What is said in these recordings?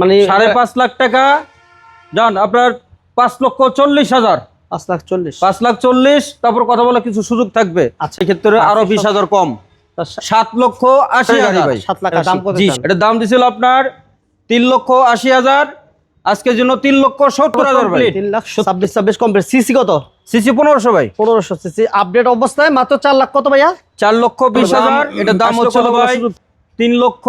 মানে সাড়ে পাঁচ লাখ টাকা। যান আপনার পাঁচ লক্ষ চল্লিশ হাজার। পাঁচ লাখ চল্লিশ। পাঁচ লাখ চল্লিশ তারপর কথা বলে কিছু সুযোগ থাকবে। আচ্ছা। সেক্ষেত্রে আরও বিশ হাজার কম। সাত লক্ষ আশি হাজার। ভাই সাত লাখ দাম জি চান? দাম দিছিল আপনার তিন লক্ষ আশি হাজার। আজকের জন্য তিন লক্ষ সত্তর হাজার ভাই তিন লাখ ছাব্বিশ ছাব্বিশ কমপ্লিট সিসি কত? সিসি পনেরোশো ভাই। পনেরোশো সিসি। আপডেট অবস্থায় মাত্র চার লাখ কত ভাইয়া? চার লক্ষ বিশ হাজার। এটার দাম আসলে হচ্ছে কত বড় ভাই তিন লক্ষ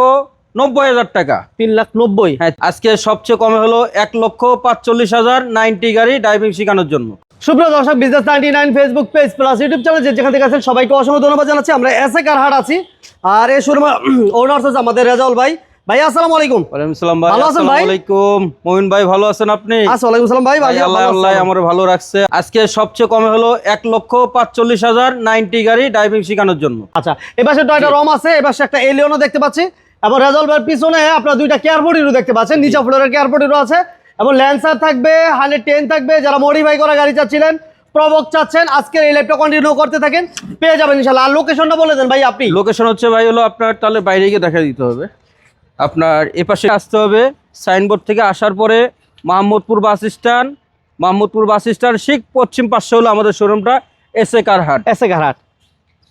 নব্বই হাজার টাকা। তিন লাখ নব্বই। হ্যাঁ আজকে সবচেয়ে কমে হলো এক লক্ষ পাঁচচল্লিশ হাজার নাইনটি গাড়ি ড্রাইভিং শেখানোর জন্য। সুপ্রিয় দর্শক business ninety nine Facebook page plus YouTube channel যেখান থেকে আছেন সবাইকে অসংখ্য ধন্যবাদ জানাচ্ছি। আমরা এসে কার হাট আছি। আর এই শোরুম ওনার্স হচ্ছে আমাদের রেজাউল ভাই। ভাই আসসালামু আলাইকুম। ওয়ালাইকুম সালাম ভাই। ভালো আছেন ভাই? আলাইকুম মমিন ভাই ভালো আছেন আপনি? আচ্ছা ওয়ালাইকুম সালাম ভাই। আল্লাহ আল্লাহ আমার ভালো রাখছে। আজকে সবচেয়ে কমে হলো এক লক্ষ পাঁচচল্লিশ হাজার নাইনটি গাড়ি ড্রাইভিং শেখানোর জন্য। আচ্ছা এপাশে টয়টা রম আছে এপাশে একটা এলিয়নও দেখতে পাচ্ছি। এবং রেজলভার পিছনে আপনার দুইটা কেয়ারবোর্ডিরও দেখতে পাচ্ছেন নিচে ফ্লোরের কেয়ারবোর্ডিরও আছে এবং ল্যান্সার থাকবে হান্ড্রেড টেন থাকবে যারা মডিফাই করা গাড়ি চাচ্ছিলেন প্রবক চাচ্ছেন আজকের এই লাইভটা কন্টিনিউ করতে থাকেন পেয়ে যাবেন ইনশাল্লাহ আর লোকেশনটা বলে দেন ভাই আপনি। লোকেশন হচ্ছে ভাই হলো আপনার তাহলে বাইরে গিয়ে দেখা দিতে হবে। আপনার এপাশে আসতে হবে সাইনবোর্ড থেকে আসার পরে Mahmudpur bus stand Mahmudpur bus stand ঠিক পশ্চিম পাশে হলো আমাদের শোরুমটা এস এ কার হাট এসে কারহাট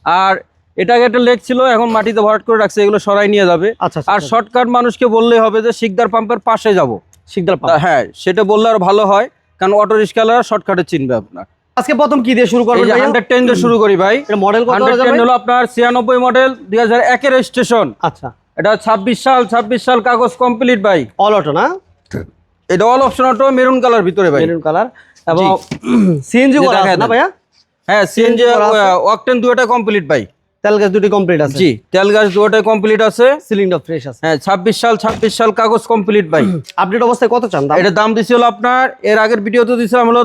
আর এটাকে একটা লেক ছিল এখন মাটিতে ভরাট করে রাখছে এগুলো সরাই নিয়ে যাবে। আচ্ছা আর শর্টকাট মানুষকে বললেই হবে যে শিকদার পাম্পের পাশে যাব। শিকদার পাম্প। হ্যাঁ সেটা বললে আর ভালো হয় কারণ অটো রিক্সাওয়ালা শর্টকাটে চিনবে আপনার। আজকে প্রথম কি দিয়ে শুরু করবেন ভাইয়া? টেন দিয়ে শুরু করি ভাই। এটা মডেল কত যাবে টেন হলো আপনার ছিয়ানব্বই মডেল দুই হাজার একের স্টেশন আচ্ছা। এটা ছাব্বিশ সাল ছাব্বিশ সাল কাগজ কমপ্লিট ভাই। অল অটো না? এটা all option auto maroon colour ভিতরে ভাই। মেরুন কালার এবং সিএনজি যে করা আছে না ভাইয়া? হ্যাঁ সিএনজি। ওয়াকটেন দুটো কমপ্লিট ভাই। তেল গ্যাস দুটি কমপ্লিট আছে। জি তেল গাছ দুটোই কমপ্লিট আছে। সিলিন্ডার ফ্রেশ আছে। হ্যাঁ ছাব্বিশ সাল ছাব্বিশ সাল কাগজ কমপ্লিট ভাই। আপডেট অবস্থায় কত চান? দাম? এটা দাম দিছিল আপনার এর আগের ভিডিওতে দিছিলাম হলো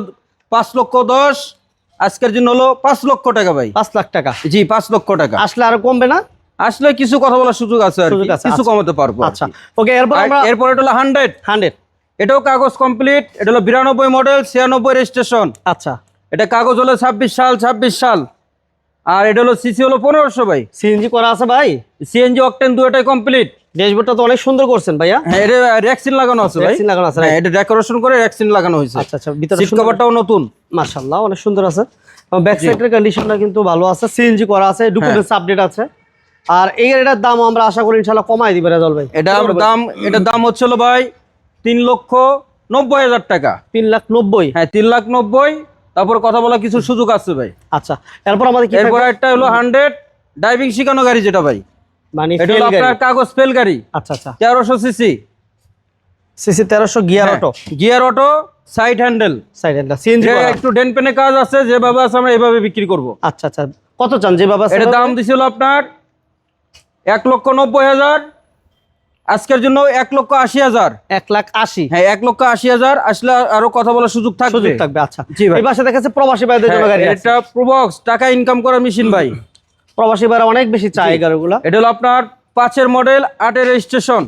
পাঁচ লক্ষ দশ আজকের জন্য হলো পাঁচ লক্ষ টাকা ভাই। পাঁচ লাখ টাকা। জি পাঁচ লক্ষ টাকা। আসলে আর কমবে না? আসলে কিছু কথা বলার সুযোগ আছে আর কিছু আচ্ছা। কমাতে পারব আচ্ছা। ওকে এরপর আমরা এরপর এটা হলো হান্ড্রেড হান্ড্রেড এটাও কাগজ কমপ্লিট এটা হলো বিরানব্বই মডেল ছিয়ানব্বই রেজিস্ট্রেশন আচ্ছা। এটা কাগজ হলো ছাব্বিশ সাল ছাব্বিশ সাল। আর এটা হলো সিসি হলো পনেরোশো ভাই। সিএনজি করা আছে ভাই? সিএনজি অকটেন দুটাই কমপ্লিট ড্যাশবোর্ডটা তো অনেক সুন্দর করছেন ভাইয়া। হ্যাঁ এটা র্যাক্সিন লাগানো আছে ভাই। লাগানো আছে হ্যাঁ এটা ডেকোরেশন করে র্যাক্সিন লাগানো হয়েছে। আচ্ছা আচ্ছা ভিতরে সিট কভারটাও নতুন। মাশাআল্লাহ অনেক সুন্দর আছে। ব্যাক সাইডের কন্ডিশনটা কিন্তু ভালো আছে সিএনজি করা আছে ডকুমেন্টস হ্যাঁ। আপডেট আছে। আর এই দাম আমরা আশা করি ইনশাআল্লাহ কমাই দিবে রেজাল ভাই। এটা দাম এটার দাম হচ্ছিল ভাই তিন লক্ষ নব্বই হাজার টাকা। তিন লাখ নব্বই। হ্যাঁ তিন লাখ নব্বই। তারপর কথা বলা কিছু সুযোগ আছে ভাই। আচ্ছা এরপর আমাদের কি এরপর একটা হলো হান্ড্রেড ড্রাইভিং শিখানো গাড়ি যেটা ভাই। মানে এটা হলো আপনার কাগজ ফেল গাড়ি। আচ্ছা আচ্ছা। তেরোশো সিসি সিসি তেরোশো gear. Auto gear auto side handle side handle CNG একটু ডেন পেনে কাজ আছে যেভাবে আছে আমরা এভাবে বিক্রি করব। আচ্ছা আচ্ছা। কত চান যে বাবা এটার দাম দিছিল আপনার এক লক্ষ নব্বই হাজার। আজকের জন্য এক লক্ষ আশি হাজার। এক লাখ আশি। হ্যাঁ এক লক্ষ আশি হাজার। আসলে আরও কথা বলার সুযোগ থাকবে। সুযোগ থাকবে আচ্ছা। জি ভাই। এই পাশে দেখাচ্ছে প্রবাসী ভাইদের জন্য হ্যাঁ, গাড়ি এটা প্রবক্স টাকা ইনকাম করার মেশিন ভাই। প্রবাসী ভাইরা অনেক বেশি চায় এই গাড়িগুলা। এটা হলো আপনার পাঁচের মডেল আটের রেজিস্ট্রেশন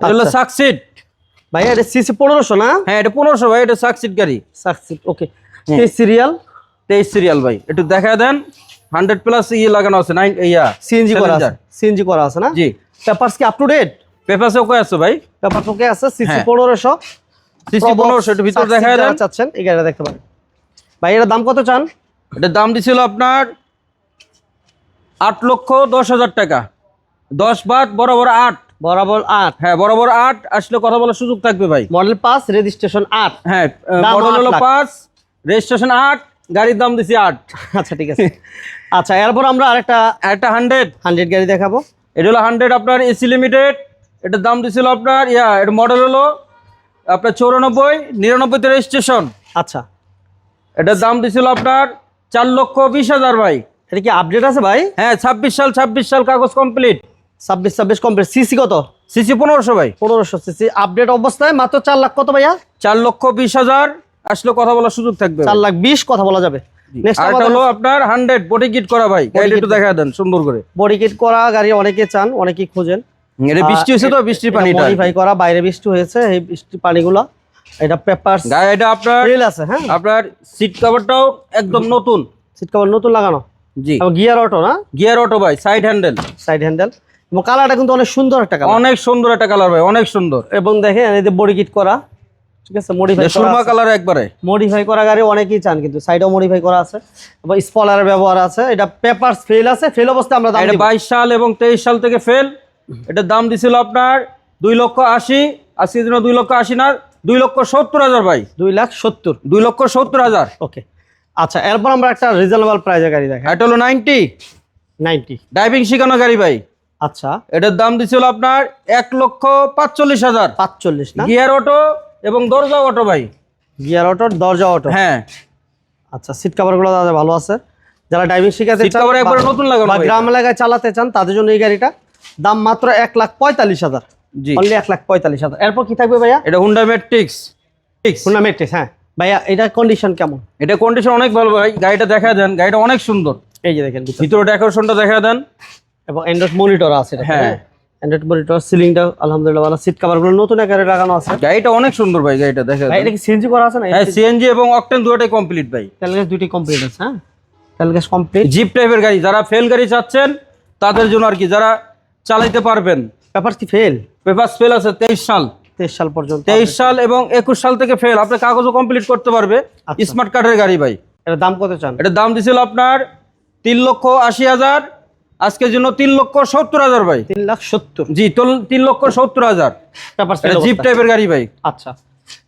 এটা হলো আচ্ছা। সাকসিড ভাইয়া এটা সিসি পনেরোশো না? হ্যাঁ এটা পনেরোশো ভাই এটা সাকসিড গাড়ি। সাকসিড ওকে হ্যাঁ। এই সিরিয়াল তেইশ সিরিয়াল ভাই। একটু দেখা দেন। হান্ড্রেড প্লাস ইয়ে লাগানো আছে নাইন ইয়া সিএনজি করা আছে। সিএনজি করা আছে না? জি। পেপারস কি আপ টু ডেট পেপাসে ওকে আছে ভাই? পেপার ওকে আছে? সিসি হ্যাঁ। পনেরোশো। সিসি পনেরোশো একটু ভিতর দেখা দেন চাচ্ছেন এই গাড়িটা দেখতে পারেন। ভাই এটার দাম কত চান? এটার দাম দিছিল আপনার আট লক্ষ দশ হাজার টাকা। দশ বাদ বরাবর আট। বরাবর আট। হ্যাঁ বরাবর আট আসলে কথা বলার সুযোগ থাকবে ভাই। মডেল পাস রেজিস্ট্রেশন আট। হ্যাঁ মডেল হলো লাখ। পাঁচ রেজিস্ট্রেশন আট গাড়ির দাম দিছি আট। আচ্ছা ঠিক আছে। আচ্ছা এরপর আমরা আরেকটা একটা হান্ড্রেড হান্ড্রেড গাড়ি দেখাবো। এটা হলো হান্ড্রেড আপনার এসি লিমিটেড এটার দাম দিছিল আপনার ইয়া এটা মডেল হলো আপনার চৌরানব্বই নিরানব্বইতে রেজিস্ট্রেশন আচ্ছা। এটার দাম দিছিল আপনার চার লক্ষ বিশ হাজার ভাই। এটা কি আপডেট আছে ভাই? হ্যাঁ ছাব্বিশ সাল ছাব্বিশ সাল কাগজ কমপ্লিট ছাব্বিশ ছাব্বিশ কমপ্লিট সিসি কত? সিসি পনেরোশো ভাই। পনেরোশো সিসি আপডেট অবস্থায় মাত্র চার লাখ কত ভাইয়া? চার লক্ষ বিশ হাজার আসলে কথা বলার সুযোগ থাকবে। চার লাখ বিশ কথা বলা যাবে। হলো আপনার হান্ড্রেড বডি কিট করা ভাই। গাড়ি একটু দেখা দেন সুন্দর করে। বডি কিট করা গাড়ি অনেকে চান অনেকেই খোঁজেন। এটা বৃষ্টি হয়েছে তো বৃষ্টির পানিটা মডিফাই করা বাইরে বৃষ্টি হয়েছে এই বৃষ্টির পানিগুলো। এটা পেপার এটা আপনার রিল আছে হ্যাঁ। আপনার সিট কভারটাও একদম নতুন। সিট কভার নতুন লাগানো। জি। গিয়ার অটো না? গিয়ার অটো ভাই সাইড হ্যান্ডেল সাইড হ্যান্ডেল এবং কালারটা কিন্তু অনেক সুন্দর একটা কালার অনেক সুন্দর একটা কালার ভাই অনেক সুন্দর। এবং দেখেন এই যে বডি কিট করা। ঠিক আছে মডিফাই সুরমা কালার একবারে? মডিফাই করা গাড়ি অনেকেই চান কিন্তু সাইডেও মডিফাই করা আছে। এবং স্পলারের ব্যবহার আছে এটা পেপারস ফেল আছে ফেল অবস্থায় আমরা দাম এটা দিব। বাইশ সাল এবং তেইশ সাল থেকে ফেল এটার দাম দিছিল আপনার দুই লক্ষ আশি আজকের জন্য দুই লক্ষ আশি না দুই লক্ষ সত্তর হাজার ভাই। দুই লাখ সত্তর। দুই লক্ষ সত্তর হাজার। ওকে আচ্ছা এরপর আমরা একটা রিজনেবল প্রাইজের গাড়ি দেখাই। এটা হলো নাইনটি নাইনটি ড্রাইভিং শেখানো গাড়ি ভাই। আচ্ছা। এটার দাম দিছিল আপনার এক লক্ষ পাঁচচল্লিশ হাজার। পাঁচচল্লিশ গিয়ার অটো এবং দরজা অটো ভাই। গিয়ার অটো দরজা অটো। হ্যাঁ। আচ্ছা সিট কভারগুলো দাদা ভালো আছে। যারা ড্রাইভিং শিখাতে চান একবারে নতুন লাগানো বা গ্রাম এলাকায় চালাতে চান তাদের জন্য এই গাড়িটা। দাম মাত্র এক লাখ পঁয়তাল্লিশ হাজার। জি। অনলি এক লাখ পঁয়তাল্লিশ হাজার। এরপর কি থাকবে ভাইয়া? এটা হুন্ডা ম্যাট্রিক্স হুন্ডা মেট্রিক্স হ্যাঁ। ভাইয়া এটা কন্ডিশন কেমন? এটা কন্ডিশন অনেক ভালো ভাই। গাড়িটা দেখা দেন। গাড়িটা অনেক সুন্দর। এই যে দেখেন ভিতরে। ভিতরে ডেকোরেশনটা দেখা দেন। এবং অ্যান্ড্রয়েড মনিটর আছে হ্যাঁ। অ্যান্ড্রয়েড মনিটর সিলিংটা আলহামদুলিল্লাহ ভালো। সিট কভারগুলো নতুন আকারে লাগানো আছে। গাড়িটা অনেক সুন্দর ভাই গাড়িটা দেখা ভাই এটা কি সিএনজি করা আছে না হ্যাঁ সিএনজি এবং অকটেন দুটোই কমপ্লিট ভাই। তেল গ্যাস দুটি কমপ্লিট আছে হ্যাঁ? তেল গ্যাস কমপ্লিট জিপ টাইপের গাড়ি যারা ফেল গাড়ি চাচ্ছেন তাদের জন্য আর কি যারা চালাইতে পারবেন। পেপার কি ফেল পেপার ফেল আছে তেইশ সাল। তেইশ সাল পর্যন্ত। তেইশ সাল এবং একুশ সাল থেকে ফেল আপনি কাগজও কমপ্লিট করতে পারবে। আচ্ছা। স্মার্ট কার্ডের গাড়ি ভাই। এটার দাম কত চান? এটার দাম দিছিল আপনার তিন লক্ষ আশি হাজার আজকের জন্য তিন লক্ষ সত্তর হাজার ভাই। তিন লাখ সত্তর। জি তিন লক্ষ সত্তর হাজার। জিপ টাইপের গাড়ি ভাই। আচ্ছা।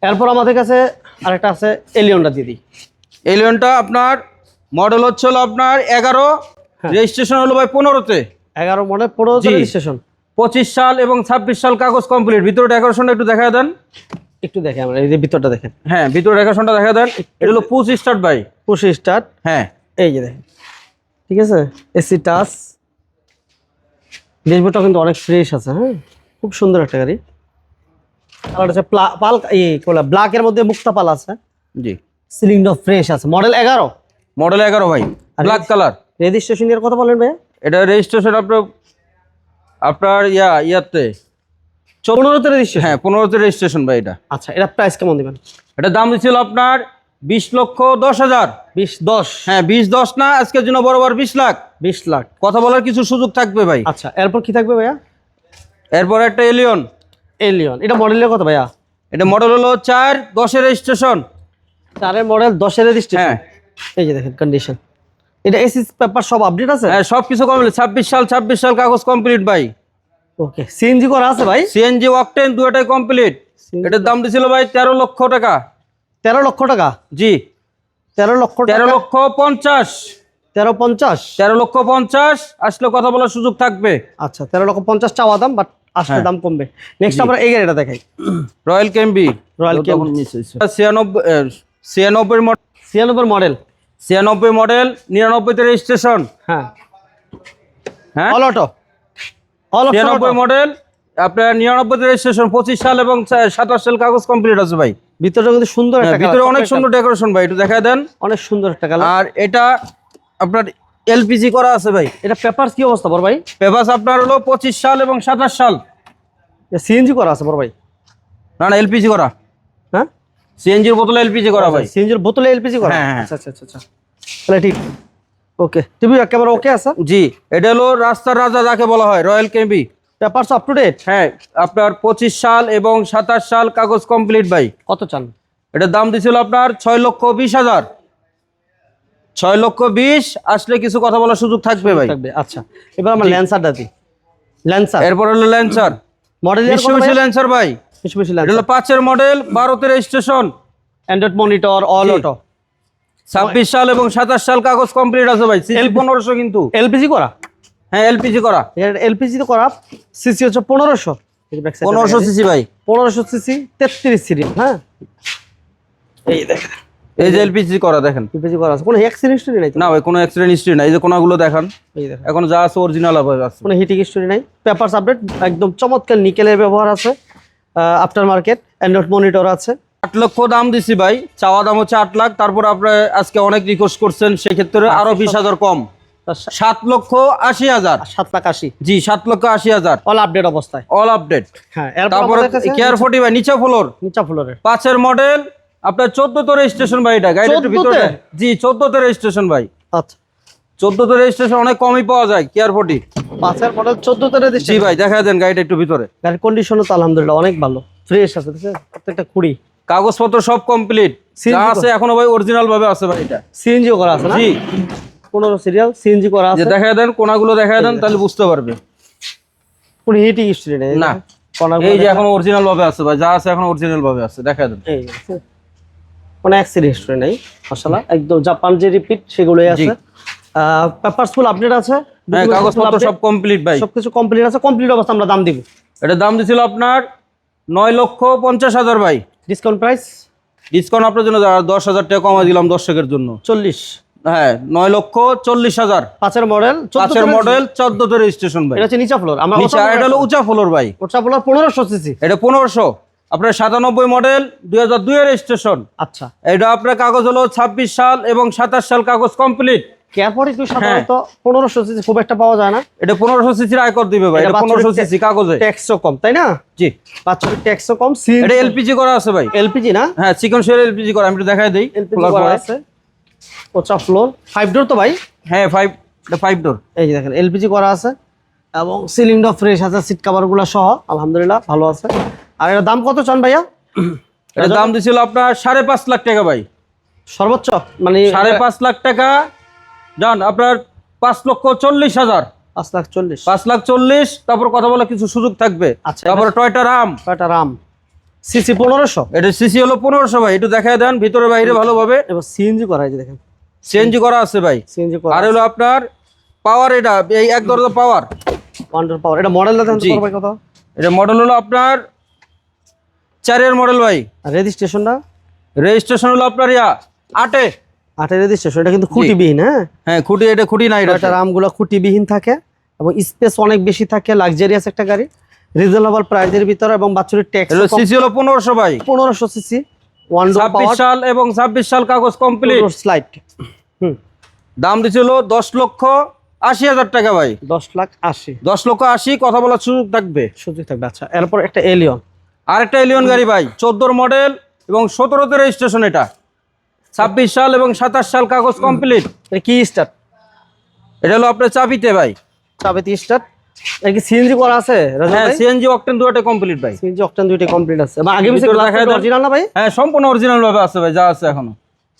এরপর আমাদের কাছে আরেকটা আছে এলিয়নটা দিদি এলিয়নটা আপনার মডেল হচ্ছে হলো আপনার এগারো হ্যাঁ। রেজিস্ট্রেশন হলো ভাই পনেরোতে। এগারো মডেল পনেরো। রেজিস্ট্রেশন পঁচিশ সাল এবং ছাব্বিশ সাল কাগজ কমপ্লিট ভিতরে ডেকোরেশনটা একটু দেখা দেন। একটু দেখে আমরা এই যে ভিতরটা দেখেন। হ্যাঁ ভিতরে ডেকোরেশনটা দেখা দেন। এটা হলো পুশ স্টার্ট ভাই। পুশ স্টার্ট হ্যাঁ। এই যে দেখেন। ঠিক আছে? এসি টাচ ড্যাশবোর্ডটা কিন্তু অনেক ফ্রেশ আছে হ্যাঁ? খুব সুন্দর একটা গাড়ি। কালার হচ্ছে প্লা- পাল এই কোলা ব্ল্যাকের মধ্যে মুক্তা পাল আছে। জি। সিলিংটা ফ্রেশ আছে। মডেল এগারো? মডেল এগারো ভাই ব্ল্যাক কালার রেজিস্ট্রেশন এর কথা বলেন ভাই এটা রেজিস্ট্রেশন আপনার আপনার ইয়া ইয়াতে। পনেরোতে রেজিস্ট্রেশন হ্যাঁ পনেরোতে রেজিস্ট্রেশন ভাই এটা। আচ্ছা এটা প্রাইস কেমন দিবেন? এটার দাম দিচ্ছিল আপনার বিশ লক্ষ দশ হাজার। বিশ দশ। হ্যাঁ বিশ দশ না আজকের জন্য বরাবর বিশ লাখ। বিশ লাখ। কথা বলার কিছু সুযোগ থাকবে ভাই। আচ্ছা এরপর কি থাকবে ভাইয়া? এরপর একটা এলিয়ন এলিয়ন এটা মডেলের কথা ভাইয়া? এটা মডেল হলো চার দশের রেজিস্ট্রেশন চারের মডেল দশের রেজিস্ট্রেশন হ্যাঁ। এই যে দেখেন কন্ডিশন এটা এসি পেপার সব আপডেট আছে? হ্যাঁ সব কিছু কমপ্লিট। ছাব্বিশ সাল ছাব্বিশ সাল কাগজ কমপ্লিট ভাই। ওকে সিএনজি করা আছে ভাই? সিএনজি ওয়াকটেন দুটাই কমপ্লিট এটার দাম দিছিল ভাই তেরো লক্ষ টাকা। তেরো লক্ষ টাকা? জি। তেরো লক্ষ তেরো লক্ষ পঞ্চাশ। তেরো পঞ্চাশ? তেরো লক্ষ পঞ্চাশ আসলে কথা বলার সুযোগ থাকবে। আচ্ছা তেরো লক্ষ পঞ্চাশ চাওয়া দাম বাট আসলে হ্যাঁ। দাম কমবে। নেক্সট আমরা এই গাড়িটা দেখাই। Royal Camry royal Camry. ছিয়ানব্বই ছিয়ানব্বই মডেল। ছিয়ানব্বই মডেল। ছিয়ানব্বই মডেল নিরানব্বইতে রেজিস্ট্রেশন। হ্যাঁ। হ্যাঁ? অল অটো অল ছিয়ানব্বই মডেল আপনার নিরানব্বইতে রেজিস্ট্রেশন পঁচিশ সাল এবং সাতাশ সাল কাগজ কমপ্লিট আছে ভাই। ভিতরটা কিন্তু সুন্দর হ্যাঁ, ভিতরে অনেক সুন্দর ডেকোরেশন ভাই একটু দেখা দেন। অনেক সুন্দর একটা আর এটা আপনার এলপিজি করা আছে ভাই। এটা পেপার কি অবস্থা বড় ভাই? পেপাস আপনার হলো পঁচিশ সাল এবং সাতাশ সাল। সিএনজি করা আছে বড় ভাই। না না এলপিজি করা। হ্যাঁ? সিএনজির বোতলে এলপিজি করা ভাই। সিএনজির বোতলে এলপিজি করা? হ্যাঁ, হ্যাঁ। আচ্ছা আচ্ছা আচ্ছা, আচ্ছা। তাহলে ঠিক। ওকে। টিভি ক্যামেরা ওকে আছে? জি এটা হলো রাস্তার রাজা যাকে বলা হয় রয়্যাল কেবি পেপারস আপ টু ডেট হ্যাঁ আপনার পঁচিশ সাল এবং সাতাশ সাল কাগজ কমপ্লিট ভাই। কত চান? এটার দাম দিছিল আপনার ছয় লক্ষ বিশ হাজার। ছয় লক্ষ বিশ আসলে কিছু কথা বলার সুযোগ থাকবে ভাই। থাকবে আচ্ছা। এবার আমার ল্যান্সারটা দিই ল্যান্সার এরপর হলো ল্যান্সার মডেল বিশ্ববেশি ল্যান্সার ভাই। এটা ল্যান্সার হলো পাঁচের মডেল বারোতে registration android monitor all. Auto ছাব্বিশ সাল এবং সাতাশ সাল কাগজ কমপ্লিট আছে ভাই সিসি পনেরোশো কিন্তু। এলপিজি করা? হ্যাঁ এলপিজি করা। এলপিজি তো করা সিসি হচ্ছে পনেরোশো। পনেরোশো সিসি ভাই। পনেরোশো সিসি তেত্রিশ সিরিয়াল হ্যাঁ? এই দেখেন। এই যে এলপিজি করা দেখেন। এলপিজি করা আছে। কোনো অ্যাক্সিডেন্ট নাই না ভাই কোনো অ্যাক্সিডেন্ট হিস্ট্রি নাই। এই যে কোনাগুলো দেখান। এই দেখেন। এখন যা আছে অরিজিনাল আছে। কোনো হিটিং স্টোরি নাই। পেপারস আপডেট একদম চমৎকার নিকেলের ব্যবহার আছে। আফটার মার্কেট অ্যান্ড্রয়েড মনিটর আছে। আট লক্ষ দাম দিছি ভাই। চাওয়া দাম হচ্ছে আট লাখ। তারপর আপনি আজকে অনেক রিকোয়েস্ট করছেন সেক্ষেত্রে আরও বিশ হাজার কম। সাত লক্ষ আশি হাজার। সাত লাখ আশি। জি সাত লক্ষ আশি হাজার। অল আপডেট অবস্থায়। অল আপডেট হ্যাঁ এরপর তারপরে কেয়ার ফোর্টি ভাই নিচে ফ্লোর নিচা ফ্লোরের পাঁচের মডেল আপনার চোদ্দ তো রেজিস্ট্রেশন ভাই এটা গাড়ি একটু ভিতরে জি চোদ্দ তে রেজিস্ট্রেশন ভাই। আচ্ছা। চোদ্দতে রেজিস্ট্রেশন অনেক কমই পাওয়া যায় কেয়ার ফোর্টি পাঁচের মডেল চোদ্দতে জি রেজিস্ট্রেশন ভাই দেখা দেন গাড়িটা একটু ভিতরে। গাড়ির কন্ডিশনও তো আলহামদুলিল্লাহ অনেক ভালো। ফ্রেশ আছে প্রত্যেকটা কুড়ি কাগজপত্র সব কমপ্লিট যা আছে এখনও ভাই অরিজিনাল ভাবে আছে ভাই এটা। সিএনজিও করা আছে না? জি। পনেরো সিরিয়াল সিএনজি করা আছে। দেখা দেন কোনাগুলো দেখা দেন তাহলে বুঝতে পারবে। কোনো হিটিং হিস্ট্রি নেই। না। এই যে এখন অরিজিনাল ভাবে আছে ভাই যা আছে এখন অরিজিনাল ভাবে আছে দেখা দেন। এই। কোনো অ্যাক্সিডেন্ট হিস্ট্রি নেই মাশাআল্লাহ। একদম জাপান যে রিপিট সেগুলোই আছে। পেপারস ফুল আপডেট আছে। হ্যাঁ কাগজপত্র সব কমপ্লিট ভাই। সবকিছু কমপ্লিট আছে কমপ্লিট অবস্থা আমরা দাম দিব। এটা দাম দিছিল আপনার নয় লক্ষ পঞ্চাশ হাজার ভাই। ডিসকাউন্ট প্রাইস ডিসকাউন্ট আপনার জন্য দশ হাজার টাকা কমা দিলাম দর্শকের জন্য। চল্লিশ। হ্যাঁ নয় লক্ষ চল্লিশ হাজার। পাঁচের মডেল পাঁচের মডেল চোদ্দতে রেজিস্ট্রেশন ভাই। এটা হচ্ছে নিচা ফ্লোর আমরা নিচে এটা হলো উঁচা ফ্লোর ভাই। ওটা ফ্লোর পনেরোশো সিসি এটা পনেরোশো। আপনার সাতানব্বই মডেল দুই হাজার দুইয়ের স্টেশন আচ্ছা। এটা আপনার কাগজ হলো ছাব্বিশ সাল এবং সাতাশ সাল কাগজ কমপ্লিট হ্যাঁ। সাধারণত পনেরোশো সিসি খুব একটা পাওয়া যায় না। এটা পনেরোশো সিসির আয়কর দিবে ভাই এটা এটা বাৎসরিক পনেরোশো সিসি কাগজে। ট্যাক্সও কম তাই না? জি। বাৎসরিক ট্যাক্সও কম সি এটা এলপিজি করা আছে ভাই। এলপিজি না? হ্যাঁ চিকন শেয়ার এলপিজি করা আমি একটু দেখাই দিই। এলপিজি করা। আছে। ফ্লোর ফাইভ ডোর তো ভাই? হ্যাঁ ফাইভ ফাইভ ডোর এই যে দেখেন এলপিজি করা আছে এবং সিলিংটা ফ্রেশ আছে সিট কাভারগুলো সহ আলহামদুলিল্লাহ ভালো আছে। আর এর দাম কত চান ভাইয়া? এটা দাম দিছিল আপনার সাড়ে পাঁচ লাখ টাকা ভাই। সর্বোচ্চ মানে সাড়ে পাঁচ লাখ টাকা। ডান আপনার পাঁচ লক্ষ চল্লিশ হাজার। পাঁচ লাখ চল্লিশ। পাঁচ লাখ চল্লিশ তারপর কথা বলা কিছু সুযোগ থাকবে। আচ্ছা, তারপরে টয়টা রাম কয়টা রাম সিসি পনেরোশো? এটা সিসি হলো পনেরোশো ভাই একটু দেখায় দেন ভিতরে বাইরে ভালোভাবে। এবার সিএনজি করা যে দেখেন। সিএনজি করা আছে ভাই। সিএনজি করা আর হলো আপনার পাওয়ার এটা এই এক দরজা পাওয়ার ওয়ান্ডার পাওয়ার এটা মডেল দেখেন তো ভাই কত? এটা মডেল হলো আপনার চারের মডেল ভাই। রেজিস্ট্রেশনটা রেজিস্ট্রেশন হলো আপনার ইয়া আটে। আটের রেজিস্ট্রেশন এটা কিন্তু খুঁটিবিহীন হ্যাঁ? হ্যাঁ খুঁটি এটা খুঁটি নাই এটা। রামগুলো খুঁটিবিহীন থাকে এবং স্পেস অনেক বেশি থাকে লাক্সারিয়াস একটা গাড়ি। রিজনেবল প্রাইসের ভিতরে এবং বাচ্চাদের ট্যাক্স সিসি হলো পনেরোশো ভাই। পনেরোশো সিসি ওয়ান ছাব্বিশ সাল এবং ছাব্বিশ সাল কাগজ কমপ্লিট স্লাইড হুম। দাম দিছিল দশ লক্ষ আশি হাজার টাকা ভাই। দশ লাখ আশি। দশ লক্ষ আশি কথা বলার সুযোগ থাকবে। সুযোগ থাকবে আচ্ছা। এরপর একটা এলিয়ন আরেকটা এলিয়ন গাড়ি ভাই চোদ্দোর মডেল এবং সতেরোতে রেজিস্ট্রেশন এটা। ছাব্বিশ সাল এবং সাতাশ সাল কাগজ কমপ্লিট কি স্টার্ট এটা হলো আপনার চাবিতে ভাই। চাবেতি স্টার্ট সিএনজি করা আছে হ্যাঁ সিএনজি অকটেন দুটো কমপ্লিট ভাই। সিএনজি অকটেন দুইটা কমপ্লিট আছে। আগে। অরিজিনাল না ভাই? হ্যাঁ সম্পূর্ণ অরিজিনাল ভাবে আছে ভাই যা আছে এখনও।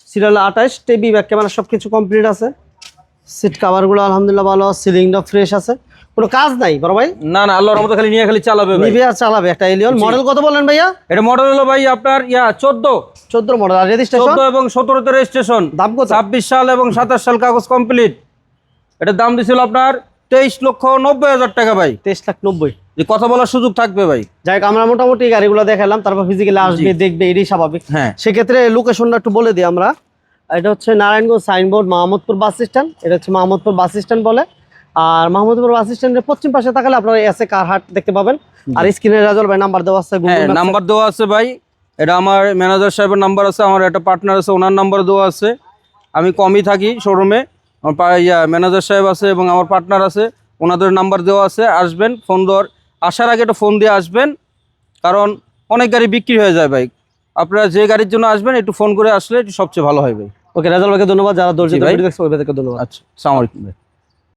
সিরিয়াল আঠাশ টেবি ব্যাক ক্যামেরা সব কিছু কমপ্লিট আছে সিট কাভারগুলো আলহামদুলিল্লাহ ভালো সিলিংটা ফ্রেশ আছে। কোনো কাজ নাই বড় ভাই? না না আল্লাহর মতো খালি নিয়ে খালি চালাবে ভাই। নিবে আর চালাবে একটা এলিয়ন মডেল কত বলেন ভাইয়া? এটা মডেল হলো ভাই আপনার ইয়া চোদ্দ। চোদ্দ মডেল আর রেজিস্ট্রেশন চোদ্দ এবং সতেরোতে রেজিস্ট্রেশন দাম কত? ছাব্বিশ সাল এবং সাতাশ সাল কাগজ কমপ্লিট এটা দাম দিছিল আপনার তেইশ লক্ষ নব্বই হাজার টাকা ভাই। তেইশ লাখ নব্বই। যে কথা বলার সুযোগ থাকবে ভাই। যাই হোক, আমরা মোটামুটি গাড়িগুলো দেখালাম তারপর ফিজিক্যালি আসবে দেখবে এটাই স্বাভাবিক। হ্যাঁ। সেক্ষেত্রে লোকেশনটা একটু বলে দিই আমরা। এটা হচ্ছে Narayanganj signboard Mahmudpur bus stand. এটা হচ্ছে মাহমুদপুর বাস স্ট্যান্ড বলে। আর মাহমুদপুর বাস স্ট্যান্ডের পশ্চিম পাশে তাকালে আপনারা এসে কার হাট দেখতে পাবেন। আর স্ক্রিনে রাজল ভাই নাম্বার দেওয়া আছে হ্যাঁ। নাম্বার দেওয়া আছে ভাই। এটা আমার ম্যানেজার সাহেবের নাম্বার আছে আমার একটা পার্টনার আছে ওনার নাম্বার দেওয়া আছে। আমি কমই থাকি শোরুমে আমার ইয়া ম্যানেজার সাহেব আছে এবং আমার পার্টনার আছে ওনাদের নাম্বার দেওয়া আছে। আসবেন ফোন দেওয়ার আসার আগে একটা ফোন দিয়ে আসবেন কারণ অনেক গাড়ি বিক্রি হয়ে যায় ভাই। আপনারা যে গাড়ির জন্য আসবেন একটু ফোন করে আসলে একটু সবচেয়ে ভালো হয় ভাই। ওকে রাজল ভাইকে ধন্যবাদ যারা ধৈর্য জি ভাই। ধন্যবাদ। আচ্ছা সালামালাইকুম ভাই।